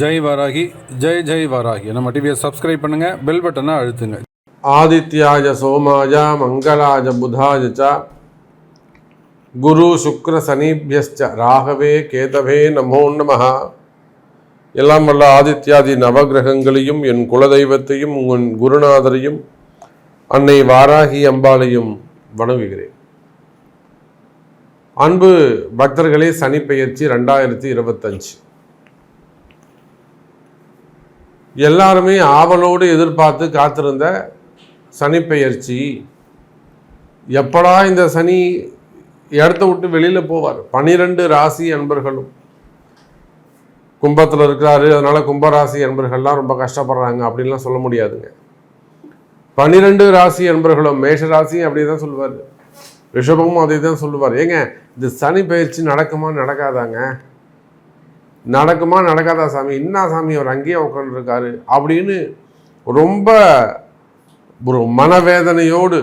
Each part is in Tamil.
ஜெய் வாராகி ஜெய் ஜெய் வாராகி. நம்ம டிவியை சப்ஸ்கிரைப் பண்ணுங்க பெல் பட்டனை அழுத்துங்க. ஆதித்யாய சோமாய மங்களாய புதாய ச குரு சுக்ர சனிபியஸ்ச ராகவே கேதவே நமோ நம எல்லாம் வல்ல ஆதித்யாதி நவகிரகங்களையும் என் குலதெய்வத்தையும் உன் குருநாதரையும் அன்னை வாராகி அம்பாளையும் வணங்குகிறேன். அன்பு பக்தர்களே சனிப்பெயர்ச்சி ரெண்டாயிரத்தி இருபத்தஞ்சு. எல்லாருமே ஆவலோடு எதிர்பார்த்து காத்திருந்த சனிப்பெயர்ச்சி எப்படா இந்த சனி இடத்த விட்டு வெளியில் போவார்? பனிரெண்டு ராசி அன்பர்களும். கும்பத்தில் இருக்கிறாரு அதனால கும்பராசி அன்பர்கள்லாம் ரொம்ப கஷ்டப்படுறாங்க அப்படின்லாம் சொல்ல முடியாதுங்க. பனிரெண்டு ராசி அன்பர்களும் மேஷ ராசியும் அப்படி தான் சொல்லுவார். ரிஷபமும் அதே தான் சொல்லுவார். ஏங்க இந்த சனி பயிற்சி நடக்குமா நடக்காதாங்க? நடக்குமா நடக்காதா சாமி? இன்னா சாமி அவர் அங்கேயே உட்காந்துருக்காரு அப்படின்னு ரொம்ப ஒரு மனவேதனையோடு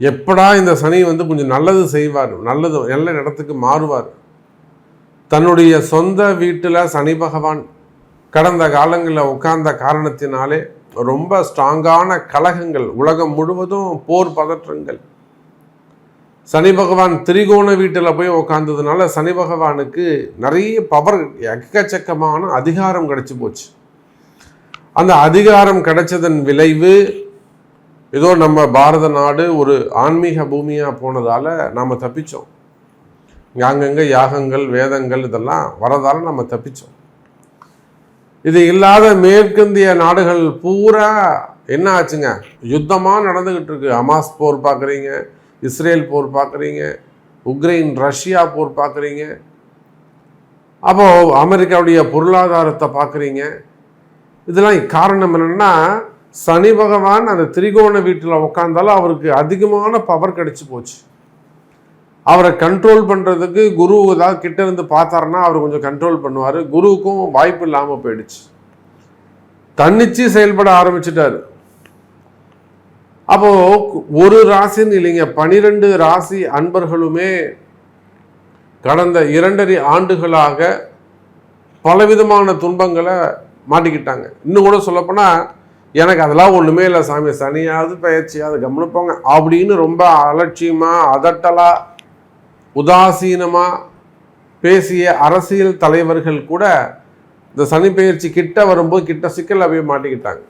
எப்படா இந்த சனி வந்து கொஞ்சம் நல்லது செய்வார் நல்லது நல்ல இடத்துக்கு மாறுவார். தன்னுடைய சொந்த வீட்டில் சனி பகவான் கடந்த காலங்களில் உட்கார்ந்த காரணத்தினாலே ரொம்ப ஸ்ட்ராங்கான கலகங்கள் உலகம் முழுவதும் போர் பதற்றங்கள். சனி பகவான் திரிகோண வீட்டில் போய் உக்காந்ததுனால சனி பகவானுக்கு நிறைய பவர் எக்கச்சக்கமான அதிகாரம் கிடைச்சி போச்சு. அந்த அதிகாரம் கிடைச்சதன் விளைவு ஏதோ நம்ம பாரத நாடு ஒரு ஆன்மீக பூமியாக போனதால் நாம் தப்பித்தோம் அங்கங்கே யாகங்கள் வேதங்கள் இதெல்லாம் வரதால் நம்ம தப்பித்தோம் இது இல்லாத மேற்கிந்திய நாடுகள் பூரா என்ன ஆச்சுங்க? யுத்தமாக நடந்துக்கிட்டு இருக்கு. அமாஸ் போர் பார்க்குறீங்க. இஸ்ரேல் போர் பார்க்குறீங்க உக்ரைன் ரஷ்யா போர் பார்க்குறீங்க. அப்போ அமெரிக்காவுடைய பொருளாதாரத்தை பார்க்குறீங்க. இதெல்லாம் காரணம் என்னென்னா சனி பகவான் அந்த திரிகோண வீட்டில் உட்காந்தாலும் அவருக்கு அதிகமான பவர் கிடைச்சி போச்சு. அவரை கண்ட்ரோல் பண்ணுறதுக்கு குரு ஏதாவது கிட்ட இருந்து பார்த்தாருன்னா அவர் கொஞ்சம் கண்ட்ரோல் பண்ணுவார். குருவுக்கும் வாய்ப்பு இல்லாமல் போயிடுச்சு. தன்னிச்சு செயல்பட ஆரம்பிச்சிட்டாரு. அப்போ ஒரு ராசின்னு இல்லைங்க பனிரெண்டு ராசி அன்பர்களுமே கடந்த இரண்டரை ஆண்டுகளாக பலவிதமான துன்பங்களை மாட்டிக்கிட்டாங்க. இன்னும் கூட சொல்லப்போனால் எனக்கு அதெல்லாம் ஒன்றுமே இல்லை சாமி சனியாவது பயிற்சியாவது கவனிப்பாங்க அப்படின்னு ரொம்ப அலட்சியமாக அதட்டலாக உதாசீனமாக பேசிய அரசியல் தலைவர்கள் கூட இந்த சனி பயிற்சி கிட்ட வரும்போது கிட்ட சிக்கல் அப்படியே மாட்டிக்கிட்டாங்க.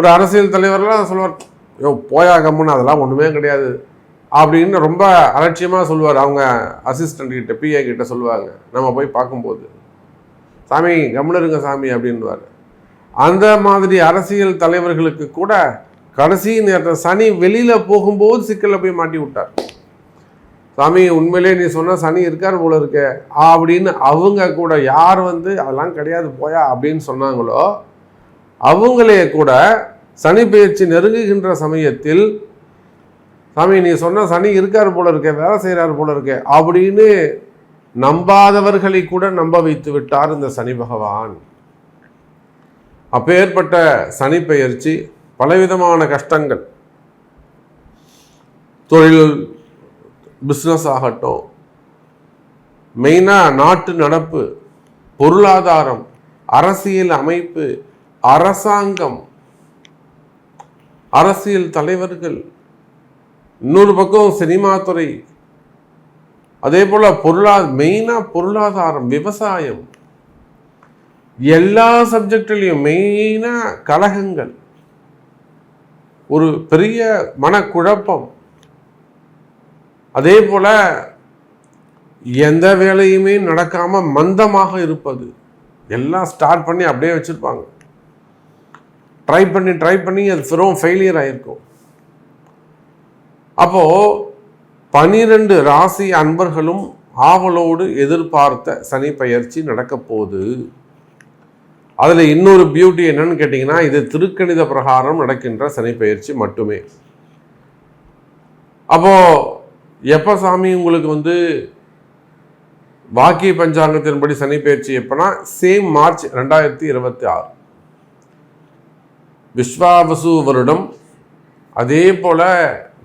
ஒரு அரசியல் தலைவர்லாம் சொல்லுவார் ஐயோ போயா கம்முன்னு அதெல்லாம் ஒன்றுமே கிடையாது. அப்படின்னு ரொம்ப அலட்சியமாக சொல்லுவார். அவங்க அசிஸ்டண்ட் கிட்ட பிஏ கிட்ட சொல்லுவாங்க. நம்ம போய் பார்க்கும்போது சாமி கம்னருங்க சாமி அப்படின்வார் அந்த மாதிரி அரசியல் தலைவர்களுக்கு கூட கடைசி நேரத்தில் சனி வெளியில் போகும்போது சிக்கலில் போய் மாட்டி விட்டார். சாமி உண்மையிலே நீ சொன்ன சனி இருக்கார் போல இருக்க அப்படின்னு அவங்க கூட யார் வந்து அதெல்லாம் கிடையாது போயா அப்படின்னு சொன்னாங்களோ அவங்களே கூட சனி பயிற்சி நெருங்குகின்ற சமயத்தில் சாமி நீ சொன்ன சனி இருக்கார் போல இருக்க வேலை செய்கிறார் போல இருக்க அப்படின்னு நம்பாதவர்களை கூட நம்ப வைத்து விட்டார் இந்த சனி பகவான். அப்பேற்பட்ட சனி பெயர்ச்சி பலவிதமான கஷ்டங்கள். தொழில் பிஸ்னஸ் ஆகட்டும். மெயினாக நாட்டு நடப்பு பொருளாதாரம் அரசியல் அமைப்பு அரசாங்கம் அரசியல் தலைவர்கள் இன்னொரு பக்கம் சினிமா துறை அதே போல் பொருளா மெயினாக பொருளாதாரம் விவசாயம் எல்லா சப்ஜெக்ட்லேயும் மெயினாக கழகங்கள். ஒரு பெரிய மனக்குழப்பம். அதே போல் எந்த வேலையுமே நடக்காமல் மந்தமாக இருப்பது. எல்லாம் ஸ்டார்ட் பண்ணி அப்படியே வச்சுருப்பாங்க. ட்ரை பண்ணி ட்ரை பண்ணி அது வெறும் ஃபெயிலியர் ஆகிருக்கும் அப்போது பனிரெண்டு ராசி அன்பர்களும் ஆவலோடு எதிர்பார்த்த சனி பயிற்சி நடக்க போகுது. அதில் இன்னொரு பியூட்டி என்னன்னு கேட்டிங்கன்னா இது திருக்கணித பிரகாரம் நடக்கின்ற சனி பயிற்சி மட்டுமே. அப்போது எப்போ சாமி உங்களுக்கு வந்து வாக்கிய பஞ்சாங்கத்தின்படி சனி பயிற்சி எப்போனா சேம் மார்ச் ரெண்டாயிரத்தி இருபத்தி ஆறு. விஸ்வாவசு வருடம் அதே போல்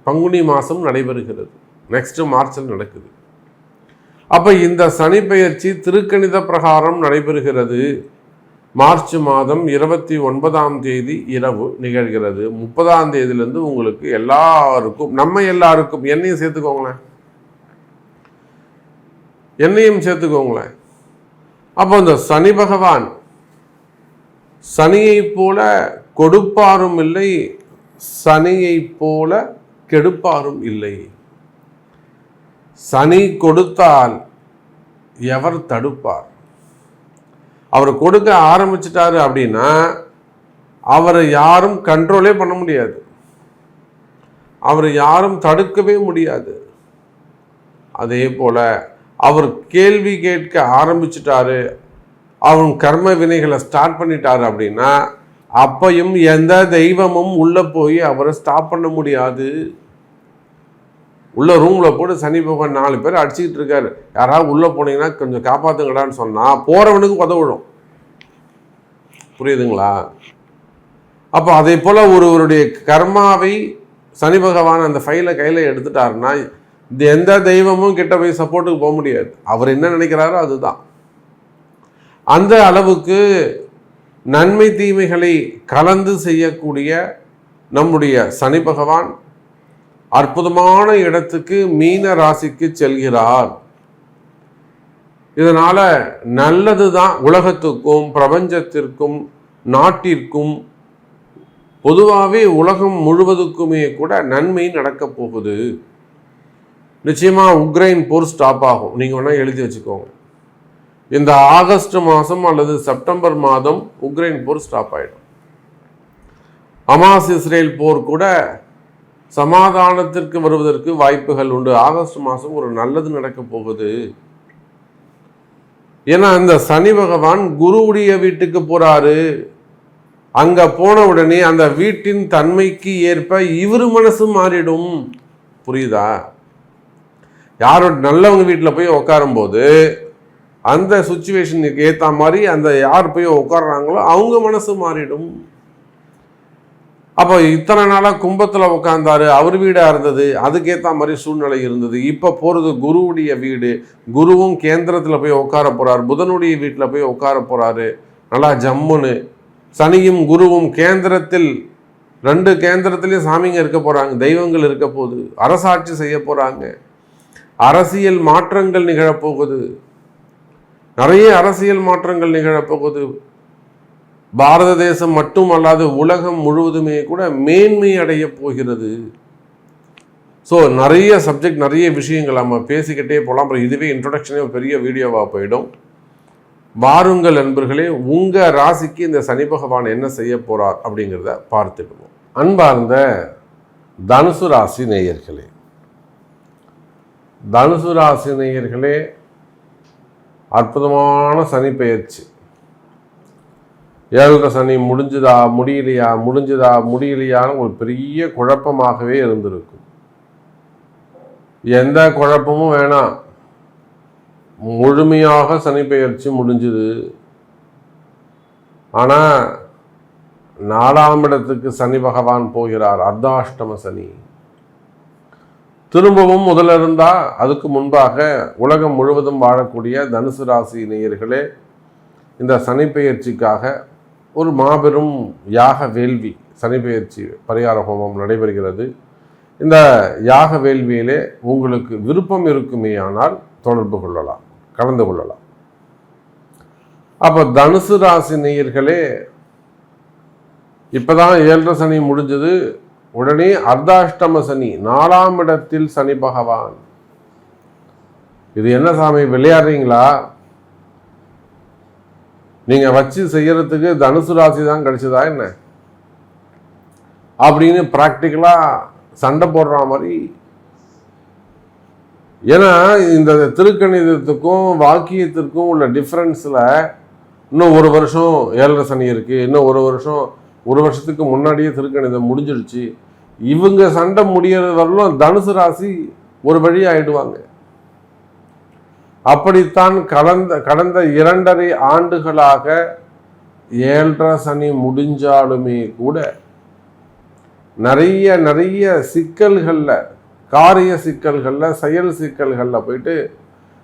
பங்குனி மாதம் நடைபெறுகிறது. நெக்ஸ்ட் மார்ச்சில் நடக்குது. அப்போ இந்த சனி பெயர்ச்சி திருக்கணித பிரகாரம் நடைபெறுகிறது. மார்ச் மாதம் இருபத்தி ஒன்பதாம் தேதி இரவு நிகழ்கிறது. முப்பதாம் தேதியிலேருந்து உங்களுக்கு எல்லாருக்கும் நம்ம எல்லாருக்கும் என்னையும் சேர்த்துக்கோங்களேன். என்னையும் சேர்த்துக்கோங்களேன். அப்போ இந்த சனி பகவான் சனியைப் போல கொடுப்பாரும் இல்லை சனியைப் போல கெடுப்பாரும் இல்லை. சனி கொடுத்தால் எவர் தடுப்பார்? அவர் கொடுக்க ஆரம்பிச்சிட்டாரு அப்படின்னா அவரை யாரும் கண்ட்ரோலே பண்ண முடியாது. அவரை யாரும் தடுக்கவே முடியாது. அதே போல அவர் கேள்வி கேட்க ஆரம்பிச்சிட்டாரு அவன் கர்ம வினைகளை ஸ்டார்ட் பண்ணிட்டாரு அப்படின்னா அப்பையும் எந்த தெய்வமும் உள்ளே போய் அவரை ஸ்டாப் பண்ண முடியாது. உள்ள ரூமில் போட்டு சனி பகவான் நாலு பேர் அடிச்சுக்கிட்டு இருக்காரு. யாராவது உள்ளே போனீங்கன்னா கொஞ்சம் காப்பாற்றுங்கடான்னு சொன்னால் போறவனுக்கு உதவிடும் புரியுதுங்களா? அப்போ அதே போல் ஒருவருடைய கர்மாவை சனி பகவான் அந்த ஃபைலை கையில் எடுத்துட்டாருன்னா இந்த எந்த தெய்வமும் கிட்ட போய் சப்போர்ட்டுக்கு போக முடியாது. அவர் என்ன நினைக்கிறாரோ அதுதான். அந்த அளவுக்கு நன்மை தீமைகளை கலந்து செய்யக்கூடிய நம்முடைய சனி பகவான் அற்புதமான இடத்துக்கு மீன ராசிக்கு செல்கிறார். இதனால் நல்லது தான் உலகத்துக்கும் பிரபஞ்சத்திற்கும் நாட்டிற்கும். பொதுவாகவே உலகம் முழுவதுக்குமே கூட நன்மை நடக்கப் போகுது. நிச்சயமாக உக்ரைன் போர் ஸ்டாப் ஆகும். நீங்கள் வேணால் எழுதி வச்சுக்கோங்க. இந்த ஆகஸ்ட் மாதம் அல்லது செப்டம்பர் மாதம் உக்ரைன் போர் ஸ்டாப் ஆகிடும் அமாஸ் இஸ்ரேல் போர் கூட சமாதானத்திற்கு வருவதற்கு வாய்ப்புகள் உண்டு. ஆகஸ்ட் மாதம் ஒரு நல்லது நடக்க போகுது. ஏன்னா இந்த சனி பகவான் குருவுடைய வீட்டுக்கு போறாரு. அங்க போன உடனே அந்த வீட்டின் தன்மைக்கு ஏற்ப இவர் மனசு மாறிடும். புரியுதா? யாரோட நல்லவங்க வீட்டில் போய் உட்காரும்போது அந்த சுச்சுவேஷனுக்கு ஏற்ற மாதிரி அந்த யார் போய் உட்காடுறாங்களோ அவங்க மனசு மாறிடும். அப்போ இத்தனை நாளாக கும்பத்தில் உட்காந்தாரு அவர் வீடாக இருந்தது அதுக்கேற்ற மாதிரி சூழ்நிலை இருந்தது. இப்போ போகிறது குருவுடைய வீடு குருவும் கேந்திரத்தில் போய் உட்கார போகிறார் புதனுடைய வீட்டில் போய் உட்கார போகிறாரு நல்லா ஜம்முன்னு. சனியும் குருவும் கேந்திரத்தில் ரெண்டு கேந்திரத்திலையும் சாமிங்க இருக்க போகிறாங்க தெய்வங்கள் இருக்க போகுது அரசாட்சி செய்ய போகிறாங்க அரசியல் மாற்றங்கள் நிகழப்போகுது. நிறைய அரசியல் மாற்றங்கள் நிகழப்போகுது பாரத தேசம் மட்டும் அல்லாது உலகம் முழுவதுமே கூட மேன்மை அடைய போகிறது. ஸோ நிறைய சப்ஜெக்ட் நிறைய விஷயங்கள் நம்ம பேசிக்கிட்டே போகலாம் அப்புறம் இதுவே இன்ட்ரொடக்ஷனே பெரிய வீடியோவாக போயிடும். வாருங்கள் நண்பர்களே உங்கள் ராசிக்கு இந்த சனி பகவான் என்ன செய்ய போகிறார் அப்படிங்கிறத பார்த்துடுவோம் அன்பார்ந்த தனுசு ராசி நேயர்களே தனுசு ராசி நேயர்களே அற்புதமான சனி பெயர்ச்சி. ஏழரை சனி முடிஞ்சுதா முடியலையா முடிஞ்சுதா முடியலையான்னு ஒரு பெரிய குழப்பமாகவே இருந்திருக்கும். எந்த குழப்பமும் வேணாம். முழுமையாக சனி பெயர்ச்சி முடிஞ்சுது. ஆனால் நாலாம் இடத்துக்கு சனி பகவான் போகிறார். அர்த்தாஷ்டம சனி. திரும்பவும் முதல்ல இருந்தால் அதுக்கு முன்பாக உலகம் முழுவதும் வாழக்கூடிய தனுசு ராசி நேயர்களே இந்த சனிப்பெயர்ச்சிக்காக ஒரு மாபெரும் யாக வேள்வி சனிப்பெயர்ச்சி பரிகார ஹோமம் நடைபெறுகிறது. இந்த யாக வேள்வியிலே உங்களுக்கு விருப்பம் இருக்குமேயானால் தொடர்பு கொள்ளலாம் கலந்து கொள்ளலாம். அப்போ தனுசு ராசி நேயர்களே இப்பதான் ஏழரை சனி முடிஞ்சது. உடனே அர்த்தாஷ்டம சனி நாலாம் இடத்தில் சனி பகவான். இது என்ன சாமி விளையாடுறீங்களா? நீங்க வச்சு செய்யறதுக்கு தனுசு ராசி தான் கிடைச்சதா என்ன? அப்படின்னு ப்ராக்டிக்கலாக சண்டை போடுற மாதிரி. ஏன்னா இந்த திருக்கணிதத்துக்கும் வாக்கியத்திற்கும் உள்ள டிஃப்ரென்ஸில் இன்னும் ஒரு வருஷம் ஏழரை சனி இருக்குது இன்னும் ஒரு வருஷம் ஒரு வருஷத்துக்கு முன்னாடியே திருக்கணிதம் முடிஞ்சிடுச்சு இவங்க சண்டை முடியறது வரலும் தனுசு ராசி ஒரு வழி ஆயிடுவாங்க. அப்படித்தான் கடந்த கடந்த இரண்டரை ஆண்டுகளாக ஏழரை சனி முடிஞ்சாலுமே கூட நிறைய நிறைய சிக்கல்களில் காரிய சிக்கல்களில் செயல் சிக்கல்களில் போயிட்டு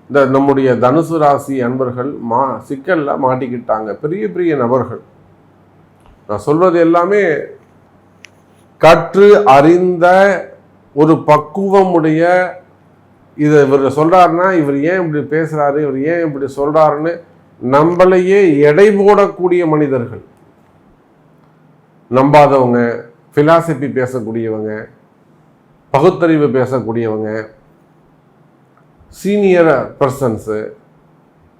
இந்த நம்முடைய தனுசு ராசி அன்பர்கள் மா சிக்கல்ல மாட்டிக்கிட்டாங்க. பெரிய பெரிய நபர்கள். நான் சொல்வது எல்லாமே கற்று அறிந்த ஒரு பக்குவமுடைய இதை இவர் சொல்கிறாருன்னா இவர் ஏன் இப்படி பேசுறாரு இவர் ஏன் இப்படி சொல்கிறாருன்னு நம்மளையே எடை போடக்கூடிய மனிதர்கள். நம்பாதவங்க ஃபிலாசபி பேசக்கூடியவங்க பகுத்தறிவு பேசக்கூடியவங்க senior persons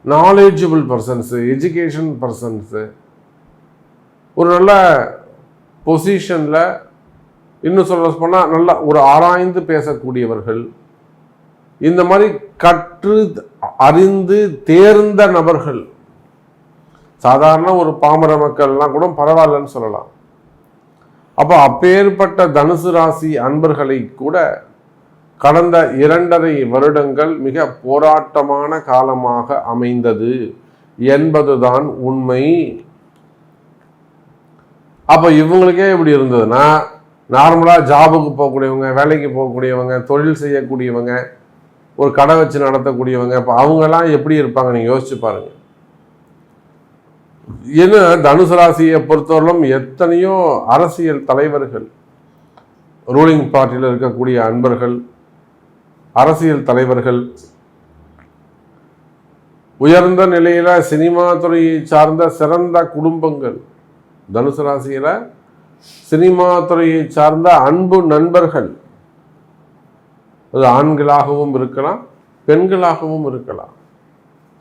knowledgeable persons education persons ஒரு நல்ல பொசிஷனில் இன்னும் சொல்ல போனால் நல்லா ஒரு ஆராய்ந்து பேசக்கூடியவர்கள் இந்த மாதிரி கற்று அறிந்து தேர்ந்த நபர்கள் சாதாரண ஒரு பாமர மக்கள்லாம் கூட பரவாயில்லன்னு சொல்லலாம். அப்போ அப்பேற்பட்ட தனுசு ராசி அன்பர்களை கூட கடந்த இரண்டரை வருடங்கள் மிக போராட்டமான காலமாக அமைந்தது என்பதுதான் உண்மை. அப்போ இவங்களுக்கே இப்படி இருந்ததுன்னா நார்மலாக ஜாபுக்கு போகக்கூடியவங்க வேலைக்கு போகக்கூடியவங்க தொழில் செய்யக்கூடியவங்க ஒரு கடை வச்சு நடத்தக்கூடியவங்க இப்போ அவங்கெல்லாம் எப்படி இருப்பாங்க? நீங்கள் யோசிச்சு பாருங்கள் ஏன்னா தனுசு ராசியை பொறுத்தவரையிலும் எத்தனையோ அரசியல் தலைவர்கள் ரூலிங் பார்ட்டியில் இருக்கக்கூடிய அன்பர்கள் அரசியல் தலைவர்கள் உயர்ந்த நிலையில் சினிமா துறையை சார்ந்த சிறந்த குடும்பங்கள் தனுசு ராசியில் சினிமா துறையை சார்ந்த அன்பு நண்பர்கள். அது ஆண்களாகவும் இருக்கலாம் பெண்களாகவும் இருக்கலாம்.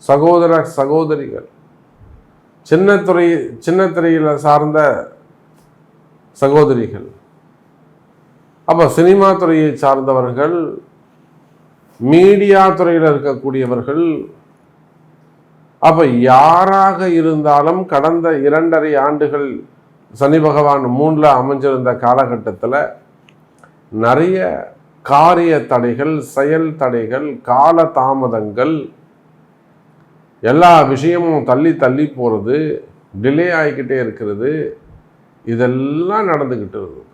சகோதர சகோதரிகள். சின்ன துறை சின்ன துறையில் சார்ந்த சகோதரிகள். அப்போ சினிமா துறையை சார்ந்தவர்கள் மீடியா துறையில் இருக்கக்கூடியவர்கள் அப்ப யாராக இருந்தாலும் கடந்த இரண்டரை ஆண்டுகள் சனி பகவான் மூணில் அமைஞ்சிருந்த காலகட்டத்தில் நிறைய காரிய தடைகள் செயல் தடைகள் கால தாமதங்கள் எல்லா விஷயமும் தள்ளி தள்ளி போகிறது டிலே ஆகிக்கிட்டே இருக்கிறது இதெல்லாம் நடந்துக்கிட்டு இருக்குது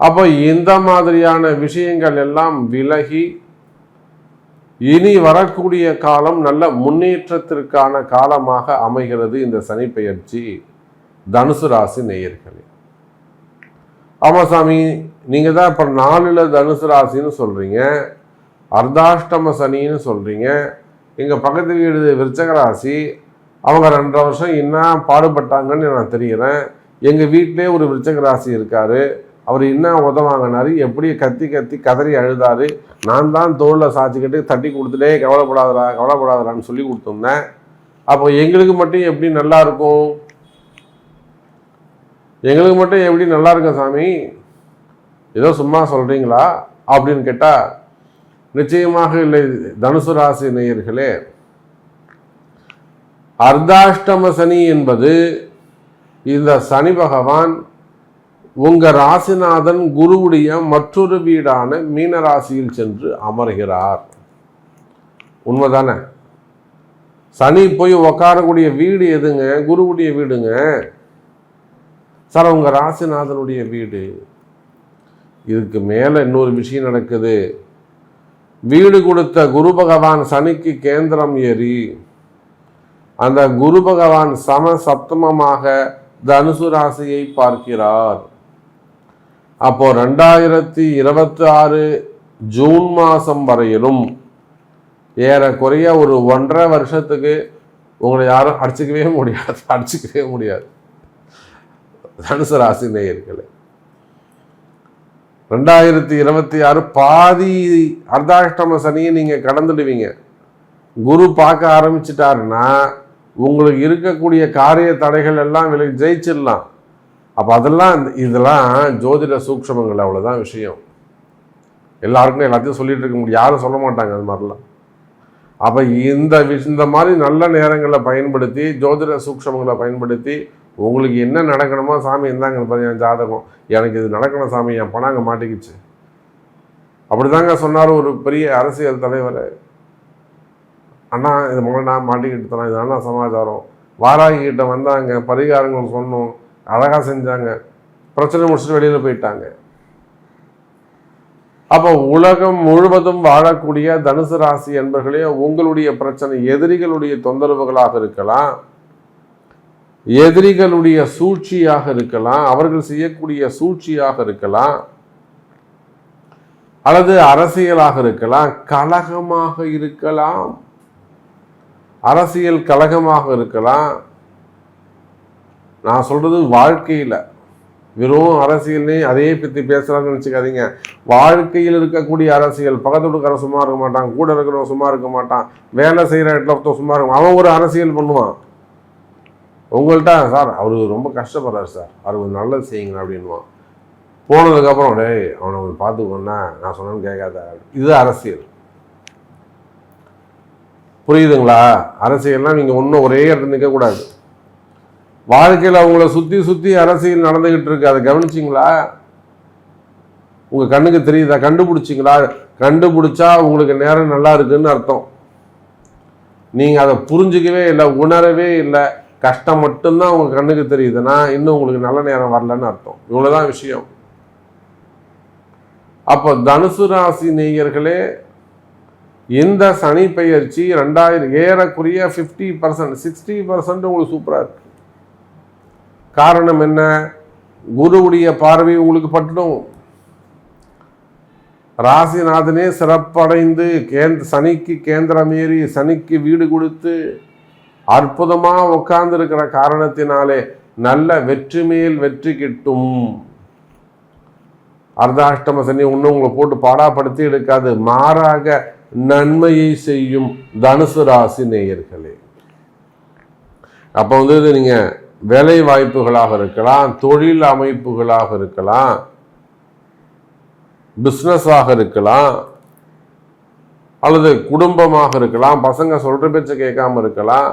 அப்போ இந்த மாதிரியான விஷயங்கள் எல்லாம் விலகி இனி வரக்கூடிய காலம் நல்ல முன்னேற்றத்திற்கான காலமாக அமைகிறது இந்த சனி பெயர்ச்சி. தனுசு ராசி நேயர்களே. ஆமாம் சாமி நீங்கள் தான் இப்போ நாலில் தனுசு ராசின்னு சொல்கிறீங்க அர்த்தாஷ்டம சனின்னு சொல்கிறீங்க எங்கள் பக்கத்து வீடு விருச்சக ராசி அவங்க ரெண்டரை வருஷம் என்ன பாடுபட்டாங்கன்னு நான் தெரிகிறேன் எங்கள் வீட்டிலே ஒரு விருச்சக ராசி இருக்கார் அவர் என்ன உதவாங்கினார் எப்படி கத்தி கத்தி கதறி அழுதாரு நான் தான் தோளில் சாச்சிக்கிட்டு தட்டி கொடுத்துட்டே கவலைப்படாதரா கவலைப்படாதரான்னு சொல்லி கொடுத்துருந்தேன். அப்போ எங்களுக்கு மட்டும் எப்படி நல்லா இருக்கும்? எங்களுக்கு மட்டும் எப்படி நல்லா இருக்கும் சாமி? ஏதோ சும்மா சொல்கிறீங்களா அப்படின்னு கேட்டால் நிச்சயமாக இல்லை தனுசு ராசி நேயர்களே. அர்த்தாஷ்டம சனி என்பது இந்த சனி பகவான் உங்கள் ராசிநாதன் குருவுடைய மற்றொரு வீடான மீன ராசியில் சென்று அமர்கிறார். உண்மைதானே? சனி போய் உக்காரக்கூடிய வீடு எதுங்க? குருவுடைய வீடுங்க. சார் உங்கள் ராசிநாதனுடைய வீடு. இதுக்கு மேலே இன்னொரு விஷயம் நடக்குது. வீடு கொடுத்த குரு பகவான் சனிக்கு கேந்திரம் ஏறி அந்த குரு பகவான் சம சப்தமமாக தனுசு ராசியை பார்க்கிறார். அப்போ ரெண்டாயிரத்தி இருபத்தி ஆறு ஜூன் மாதம் வரையிலும் ஏறக்குறைய ஒரு ஒன்றரை வருஷத்துக்கு உங்களை யாரும் அடிச்சுக்கவே முடியாது அடிச்சுக்கவே முடியாது. தனுசு ராசி நேயர்களே. ரெண்டாயிரத்தி இருபத்தி ஆறு பாதி அர்த்தாஷ்டம சனியை நீங்கள் கடந்துடுவீங்க. குரு பார்க்க ஆரம்பிச்சிட்டாருன்னா உங்களுக்கு இருக்கக்கூடிய காரிய தடைகள் எல்லாம் விலை ஜெயிச்சிடலாம். அப்போ அதெல்லாம் இதெல்லாம் ஜோதிட சூக்ஷமங்கள் அவ்வளோதான் விஷயம். எல்லாருக்கும் எல்லாத்தையும் சொல்லிகிட்டு இருக்க முடியும். யாரும் சொல்ல மாட்டாங்க அது மாதிரிலாம். அப்போ இந்த விஷ் இந்த மாதிரி நல்ல நேரங்களை பயன்படுத்தி ஜோதிட சூக்ஷமங்களை பயன்படுத்தி உங்களுக்கு என்ன நடக்கணுமோ சாமி இருந்தாங்க பாரு என் ஜாதகம். எனக்கு இது நடக்கணும் சாமி என் பணம் அங்கே மாட்டிக்கிச்சு. அப்படிதாங்க சொன்னார் ஒரு பெரிய அரசியல் தலைவர். அண்ணா இது முதல்ல நான் மாட்டிக்கிட்டு தரேன் இது அண்ணா சமாச்சாரம். வாராகிக்கிட்ட வந்தாங்க பரிகாரங்கள் சொன்னோம் அழகாக செஞ்சாங்க. பிரச்சனை முடிச்சுட்டு வெளியில் போயிட்டாங்க. அப்போ உலகம் முழுவதும் வாழக்கூடிய தனுசு ராசி என்பர்களே உங்களுடைய பிரச்சனை எதிரிகளுடைய தொந்தரவுகளாக இருக்கலாம். எதிரிகளுடைய சூழ்ச்சியாக இருக்கலாம் அவர்கள் செய்யக்கூடிய சூழ்ச்சியாக இருக்கலாம் அல்லது அரசியலாக இருக்கலாம் கலகமாக இருக்கலாம். அரசியல் கலகமாக இருக்கலாம். நான் சொல்றது வாழ்க்கையில். வெறும் அரசியல்னே அதே பற்றி பேசுகிறான்னு நினச்சிக்காதீங்க. வாழ்க்கையில் இருக்கக்கூடிய அரசியல் பக்கத்து வீட்டுக்காரன் சும்மா இருக்க மாட்டான் கூட இருக்கிறவன் சும்மா இருக்க மாட்டான் வேலை செய்கிற இடத்துல ஒருத்தன் சும்மா இருக்கும் அவன் ஒரு அரசியல் பண்ணுவான். உங்கள்கிட்ட சார் அவர் ரொம்ப கஷ்டப்படுறாரு சார். அவருக்கு நல்லது செய்யுங்க அப்படின்வான் போனதுக்கப்புறம் டேய் அவனை கொஞ்சம் பார்த்துக்கோன்னா நான் சொன்னேன்னு கேட்காத. இது அரசியல். புரியுதுங்களா? அரசியல்லாம் நீங்கள் ஒன்றும் ஒரே இடத்துல நிற்கக்கூடாது வாழ்க்கையில் அவங்கள சுற்றி சுற்றி அரசியல் நடந்துக்கிட்டு இருக்கு. அதை கவனிச்சிங்களா? உங்கள் கண்ணுக்கு தெரியுதா? கண்டுபிடிச்சிங்களா? கண்டுபிடிச்சா உங்களுக்கு நேரம் நல்லா இருக்குன்னு அர்த்தம். நீங்கள் அதை புரிஞ்சிக்கவே இல்லை உணரவே இல்லை. கஷ்டம் மட்டும்தான் உங்கள் கண்ணுக்கு தெரியுதுன்னா இன்னும் உங்களுக்கு நல்ல நேரம் வரலன்னு அர்த்தம். இவ்வளோதான் விஷயம். அப்போ தனுசு ராசி நேயர்களே இந்த சனி பெயர்ச்சி ரெண்டாயிரம் ஏறக்குறைய ஃபிஃப்டி பர்சன்ட் சிக்ஸ்டி பர்சன்ட் உங்களுக்கு சூப்பராக இருக்கு. காரணம் என்ன? குருவுடைய பார்வை உங்களுக்கு பட்டுடும். ராசிநாதனே சிறப்படைந்து கேந்த் சனிக்கு கேந்திரம் ஏறி சனிக்கு வீடு கொடுத்து அற்புதமாக உட்கார்ந்துருக்கிற காரணத்தினாலே நல்ல வெற்றி மேல் வெற்றி கிட்டும். அர்த்தாஷ்டம சனி ஒன்றும் உங்களை போட்டு பாடாப்படுத்தி எடுக்காது. மாறாக நன்மையை செய்யும் தனுசு ராசி நேயர்களே. அப்போ வந்து இது நீங்கள் வேலை வாய்ப்புகளாக இருக்கலாம் தொழில் அமைப்புகளாக இருக்கலாம் பிஸ்னஸாக இருக்கலாம் அல்லது குடும்பமாக இருக்கலாம் பசங்க சொல்ற பேச்சை கேட்காம இருக்கலாம்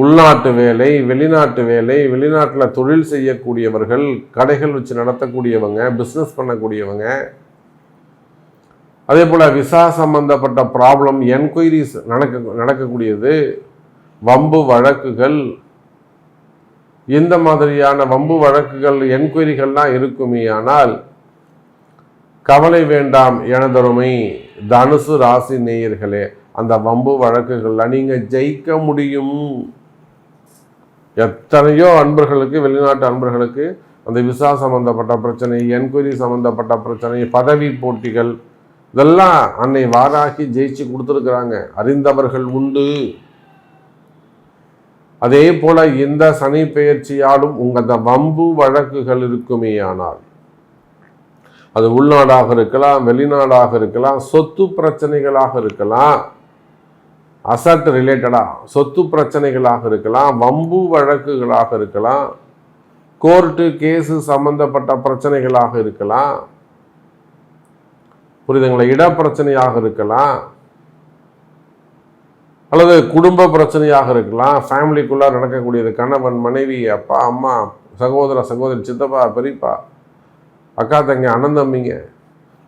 உள்நாட்டு வேலை வெளிநாட்டு வேலை வெளிநாட்டில் தொழில் செய்யக்கூடியவர்கள் கடைகள் வச்சு நடத்தக்கூடியவங்க பிஸ்னஸ் பண்ணக்கூடியவங்க. அதே போல் விசா சம்பந்தப்பட்ட ப்ராப்ளம் என்கொயரிஸ் நடக்க நடக்கக்கூடியது. வம்பு வழக்குகள். இந்த மாதிரியான வம்பு வழக்குகள் என்கொயரிகள்லாம் இருக்குமே ஆனால் கவலை வேண்டாம் எனதருமை தனுசு ராசி நேயர்களே. அந்த வம்பு வழக்குகள்ல நீங்கள் ஜெயிக்க முடியும். எத்தனையோ அன்பர்களுக்கு வெளிநாட்டு அன்பர்களுக்கு அந்த விசா சம்பந்தப்பட்ட பிரச்சனை என்கொயரி சம்பந்தப்பட்ட பிரச்சனை பதவி போட்டிகள் இதெல்லாம் அன்னை வாராகி ஜெயிச்சு கொடுத்துருக்குறாங்க. அறிந்தவர்கள் உண்டு. அதே போல இந்த சனி பெயர்ச்சியாலும் உங்கள் அந்த வம்பு வழக்குகள் இருக்குமே ஆனால். அது உள்நாடாக இருக்கலாம் வெளிநாடாக இருக்கலாம் சொத்து பிரச்சனைகளாக இருக்கலாம். அசட் ரிலேட்டடாக சொத்து பிரச்சனைகளாக இருக்கலாம் வம்பு வழக்குகளாக இருக்கலாம் கோர்ட்டு கேஸு சம்பந்தப்பட்ட பிரச்சனைகளாக இருக்கலாம் புரியுதுங்களா? இட பிரச்சனையாக இருக்கலாம் அல்லது குடும்ப பிரச்சனையாக இருக்கலாம் ஃபேமிலிக்குள்ளே நடக்கக்கூடியது கணவன் மனைவி அப்பா அம்மா சகோதர சகோதரி சித்தப்பா பெரியப்பா அக்கா தங்க அண்ணன் தம்பிங்க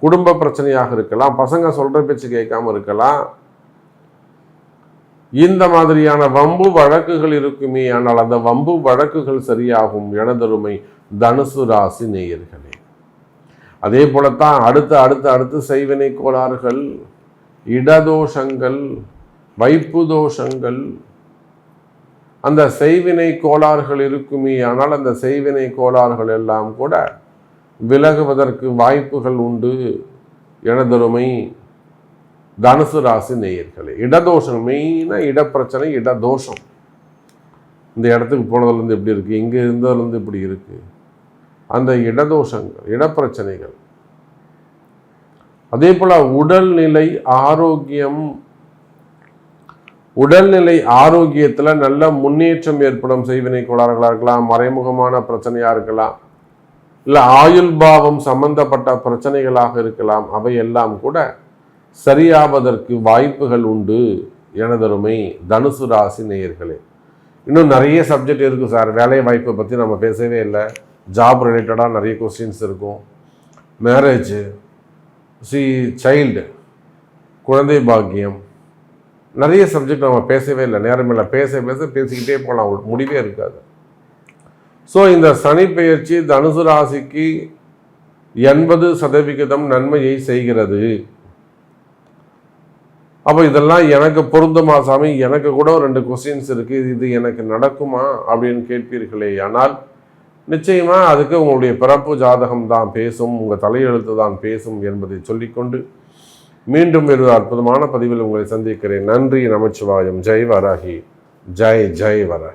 குடும்ப பிரச்சனையாக இருக்கலாம் பசங்க சொல்கிற பேச்சு கேட்காம இருக்கலாம் இந்த மாதிரியான வம்பு வழக்குகள் இருக்குமே ஆனால் அந்த வம்பு வழக்குகள் சரியாகும் எனதருமை தனுசு ராசி நேயர்களே. அதே போலத்தான் அடுத்து அடுத்து அடுத்து செய்வினை கோளாறுகள் இடதோஷங்கள் வைப்பு தோஷங்கள் அந்த செய்வினை கோளாறுகள் இருக்குமே ஆனால் அந்த செய்வினை கோளாறுகள் எல்லாம் கூட விலகுவதற்கு வாய்ப்புகள் உண்டு எனதருமை தனுசு ராசி நேயர்களே இடதோஷம் மெயினாக இடப்பிரச்சனை இடதோஷம். இந்த இடத்துக்கு போனதுலேருந்து எப்படி இருக்குது இங்கே இருந்ததுலேருந்து இப்படி இருக்குது அந்த இடதோஷங்கள் இடப்பிரச்சனைகள். அதே போல் உடல்நிலை ஆரோக்கியம். உடல்நிலை ஆரோக்கியத்தில் நல்ல முன்னேற்றம் ஏற்படும். செய்வினை கோளாறுகளாக இருக்கலாம் மறைமுகமான பிரச்சனையாக இருக்கலாம் இல்லை ஆயுள் பாவம் சம்பந்தப்பட்ட பிரச்சனைகளாக இருக்கலாம் அவையெல்லாம் கூட சரியாவதற்கு வாய்ப்புகள் உண்டு எனதருமை தனுசு ராசி நேயர்களே. இன்னும் நிறைய சப்ஜெக்ட் இருக்குது சார் வேலை வாய்ப்பை பற்றி நம்ம பேசவே இல்லை. ஜாப் ரிலேட்டடாக நிறைய கொஸ்டின்ஸ் இருக்கும். மேரேஜ் சி சைல்டு குழந்தை பாக்கியம். நிறைய சப்ஜெக்ட் நம்ம பேசவே இல்லை. நேரம் இல்லை. பேச பேச பேசிக்கிட்டே போகலாம் முடிவே இருக்காது. ஸோ இந்த சனி பெயர்ச்சி தனுசு ராசிக்கு எண்பது சதவிகிதம் நன்மையை செய்கிறது. அப்போ இதெல்லாம் எனக்கு பொருந்துமா சாமி? எனக்கு கூட ரெண்டு கொஸ்டின்ஸ் இருக்குது இது எனக்கு நடக்குமா? அப்படின்னு கேட்பீர்களே ஆனால் நிச்சயமாக அதுக்கு உங்களுடைய பிறப்பு ஜாதகம் தான் பேசும் உங்கள் தலையெழுத்து தான் பேசும் என்பதை சொல்லிக்கொண்டு மீண்டும் ஒரு அற்புதமான பதிவில் உங்களை சந்திக்கிறேன். நன்றி நமச்சிவாயம். ஜெய் வராகி. ஜெய் ஜெய் வராகி.